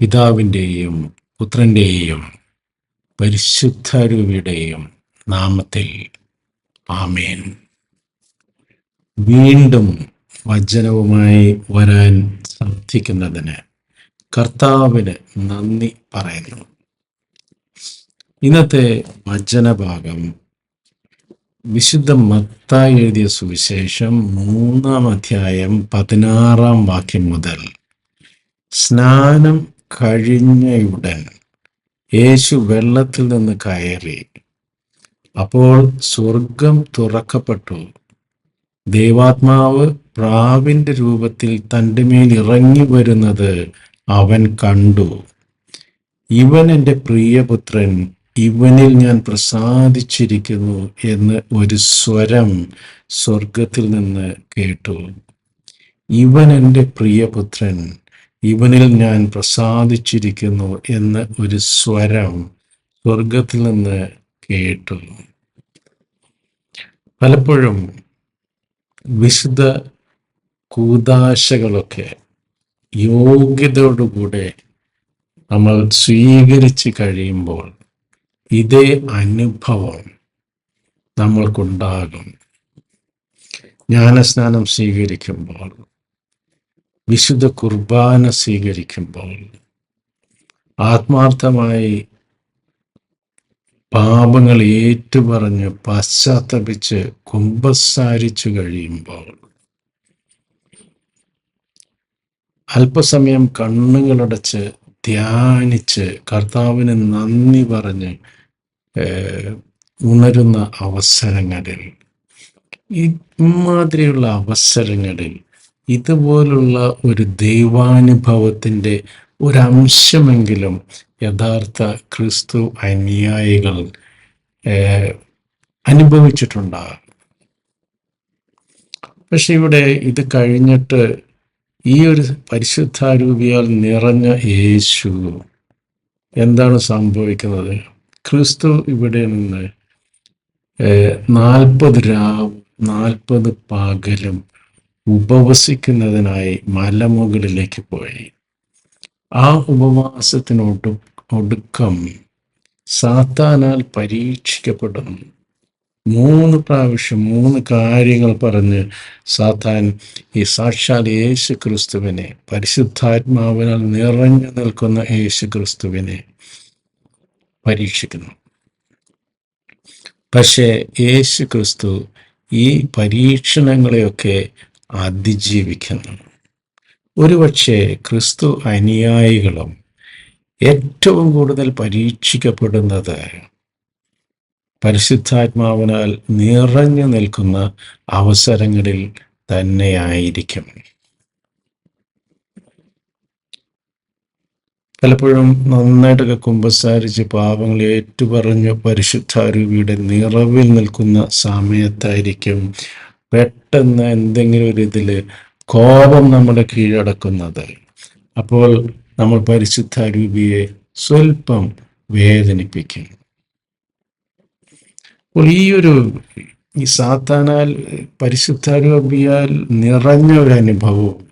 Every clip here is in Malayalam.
പിതാവിന്റെയും പുത്രന്റെയും പരിശുദ്ധരുവിയുടെയും നാമത്തിൽ ആമേൻ. വീണ്ടും വചനവുമായി വരാൻ ശ്രദ്ധിക്കുന്നതിന് കർത്താവിന് നന്ദി പറയുന്നു. ഇന്നത്തെ വചനഭാഗം വിശുദ്ധ മത്തായി എഴുതിയ സുവിശേഷം മൂന്നാം അധ്യായം പതിനാറാം വാക്യം മുതൽ സ്നാനം കഴിഞ്ഞയുടൻ യേശു വെള്ളത്തിൽ നിന്ന് കയറി. അപ്പോൾ സ്വർഗം തുറക്കപ്പെട്ടു. ദൈവാത്മാവ് പ്രാവിന്റെ രൂപത്തിൽ തന്റെ മേൽ ഇറങ്ങി വരുന്നത് അവൻ കണ്ടു. ഇവൻ എന്റെ പ്രിയപുത്രൻ ഇവനിൽ ഞാൻ പ്രസാദിച്ചിരിക്കുന്നു എന്ന് ഒരു സ്വരം സ്വർഗത്തിൽ നിന്ന് കേട്ടു. ഇവൻ എന്റെ പ്രിയപുത്രൻ ഇവനിൽ ഞാൻ പ്രസാദിച്ചിരിക്കുന്നു എന്ന് ഒരു സ്വരം സ്വർഗത്തിൽ നിന്ന് കേട്ടു. പലപ്പോഴും വിശുദ്ധ കൂതാശകളൊക്കെ യോഗ്യതയോടുകൂടെ നമ്മൾ സ്വീകരിച്ച് കഴിയുമ്പോൾ ഇതേ അനുഭവം നമ്മൾക്കുണ്ടാകും. ജ്ഞാനസ്നാനം സ്വീകരിക്കുമ്പോൾ വിശുദ്ധ കുർബാന സ്വീകരിക്കുമ്പോൾ ആത്മാർത്ഥമായി പാപങ്ങൾ ഏറ്റുപറഞ്ഞ് പശ്ചാത്തപിച്ച് കുംഭസാരിച്ചു കഴിയുമ്പോൾ അല്പസമയം കണ്ണുകളടച്ച് ധ്യാനിച്ച് കർത്താവിന് നന്ദി പറഞ്ഞ് ഉണരുന്ന അവസരങ്ങളിൽ ഇമാതിരിയുള്ള അവസരങ്ങളിൽ ഇതുപോലുള്ള ഒരു ദൈവാനുഭവത്തിന്റെ ഒരംശമെങ്കിലും യഥാർത്ഥ ക്രിസ്തു അനുയായികൾ അനുഭവിച്ചിട്ടുണ്ടാകും. പക്ഷെ ഇവിടെ ഇത് കഴിഞ്ഞിട്ട് ഈ ഒരു പരിശുദ്ധാരൂപിയാൽ നിറഞ്ഞ യേശു എന്താണ് സംഭവിക്കുന്നത്? ക്രിസ്തു ഇവിടെ നിന്ന് നാൽപ്പത് രാവും നാൽപ്പത് പകലും ഉപവസിക്കുന്നതിനായി മലമുകളിലേക്ക് പോയി. ആ ഉപവാസത്തിനൊടു ഒടുക്കം സാത്താനാൽ പരീക്ഷിക്കപ്പെടുന്നു. മൂന്ന് പ്രാവശ്യം മൂന്ന് കാര്യങ്ങൾ പറഞ്ഞ് സാത്താൻ ഈ സാക്ഷാൽ യേശു ക്രിസ്തുവിനെ പരിശുദ്ധാത്മാവിനാൽ നിറഞ്ഞു നിൽക്കുന്ന യേശു ക്രിസ്തുവിനെ പരീക്ഷിക്കുന്നു. പക്ഷേ യേശു ക്രിസ്തു ഈ പരീക്ഷണങ്ങളെയൊക്കെ അതിജീവിക്കുന്നു. ഒരുപക്ഷെ ക്രിസ്തു അനുയായികളും ഏറ്റവും കൂടുതൽ പരീക്ഷിക്കപ്പെടുന്നത് പരിശുദ്ധാത്മാവിനാൽ നിറഞ്ഞു നിൽക്കുന്ന അവസരങ്ങളിൽ തന്നെയായിരിക്കും. പലപ്പോഴും നന്നായിട്ടൊക്കെ കുമ്പസാരിച്ച് പാപങ്ങൾ ഏറ്റുപറഞ്ഞ് പരിശുദ്ധാരൂപിയുടെ നിറവിൽ നിൽക്കുന്ന സമയത്തായിരിക്കും പെട്ടെന്ന് എന്തെങ്കിലും ഒരു ഇതിൽ കോപം നമ്മുടെ കീഴടക്കുന്നത്. അപ്പോൾ നമ്മൾ പരിശുദ്ധ രൂപിയെ സ്വല്പം വേദനിപ്പിക്കും. അപ്പോൾ ഈ ഒരു ഈ സാത്താനാൽ പരിശുദ്ധാരൂപിയാൽ നിറഞ്ഞ ഒരു അനുഭവവും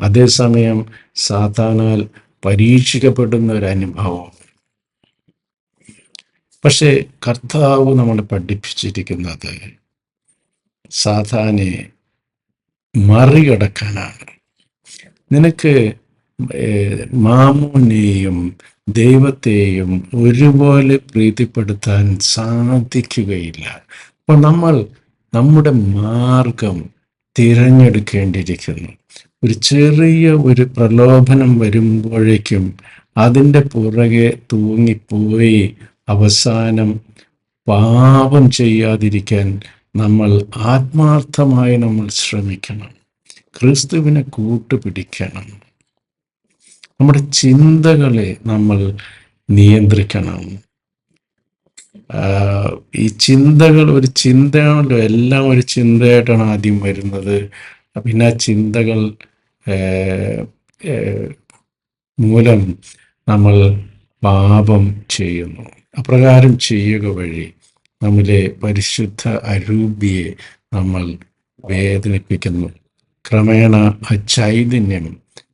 അതേസമയം സാത്താനാൽ പരീക്ഷിക്കപ്പെടുന്ന ഒരു അനുഭവവും. പക്ഷേ കർത്താവ് നമ്മളെ പഠിപ്പിച്ചിരിക്കുന്നത് സാധാനെ മറികടക്കാനാണ്. നിനക്ക് മാമൂനെയും ദൈവത്തെയും ഒരുപോലെ പ്രീതിപ്പെടുത്താൻ സാധിക്കുകയില്ല. അപ്പോൾ നമ്മൾ നമ്മുടെ മാർഗം തിരഞ്ഞെടുക്കേണ്ടിയിരിക്കുന്നു. ഒരു ചെറിയ ഒരു പ്രലോഭനം വരുമ്പോഴേക്കും അതിന്റെ പുറകെ തൂങ്ങിപ്പോയി അവസാനം പാപം ചെയ്യാതിരിക്കാൻ നമ്മൾ ആത്മാർത്ഥമായി നമ്മൾ ശ്രമിക്കണം. ക്രിസ്തുവിനെ കൂട്ടുപിടിക്കണം. നമ്മുടെ ചിന്തകളെ നമ്മൾ നിയന്ത്രിക്കണം. ഈ ചിന്തകൾ ഒരു ചിന്തയാണല്ലോ. എല്ലാം ഒരു ചിന്തയായിട്ടാണ് ആദ്യം വരുന്നത്. പിന്നെ ആ ചിന്തകൾ മൂലം നമ്മൾ പാപം ചെയ്യുന്നു. അപ്രകാരം ചെയ്യുക വഴി നമ്മിലെ പരിശുദ്ധ അരൂപിയെ നമ്മൾ വേദനിപ്പിക്കുന്നു. ക്രമേണ ആ ചൈതന്യം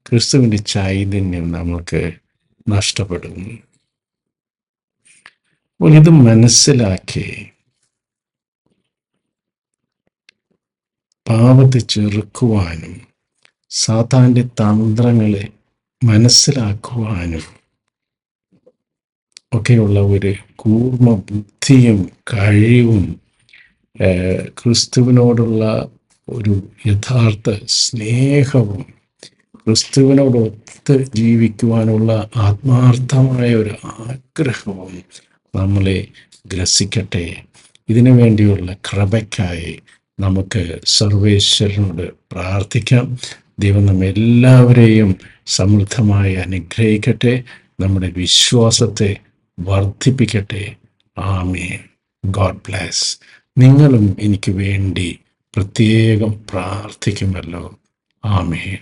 ക്രിസ്തുവിന്റെ ചൈതന്യം നമുക്ക് നഷ്ടപ്പെടുന്നു. അപ്പോൾ ഇത് മനസ്സിലാക്കി പാപത്തെ ചെറുക്കുവാനും സാത്താന്റെ തന്ത്രങ്ങളെ മനസ്സിലാക്കുവാനും ഒക്കെയുള്ള ഒരു കൂർമ്മ ബുദ്ധിയും കഴിവും ക്രിസ്തുവിനോടുള്ള ഒരു യഥാർത്ഥ സ്നേഹവും ക്രിസ്തുവിനോടൊത്ത് ജീവിക്കുവാനുള്ള ആത്മാർത്ഥമായ ഒരു ആഗ്രഹവും നമ്മളെ ഗ്രസിക്കട്ടെ. ഇതിനു വേണ്ടിയുള്ള കൃപയ്ക്കായി നമുക്ക് സർവേശ്വരനോട് പ്രാർത്ഥിക്കാം. ദൈവം നമ്മെ എല്ലാവരെയും സമൃദ്ധമായി അനുഗ്രഹിക്കട്ടെ. നമ്മുടെ വിശ്വാസത്തെ വർദ്ധിപ്പിക്കട്ടെ ആമേൻ ഗോഡ് ബ്ലാസ് നിങ്ങളും എനിക്ക് വേണ്ടി പ്രത്യേകം പ്രാർത്ഥിക്കുമല്ലോ ആമേൻ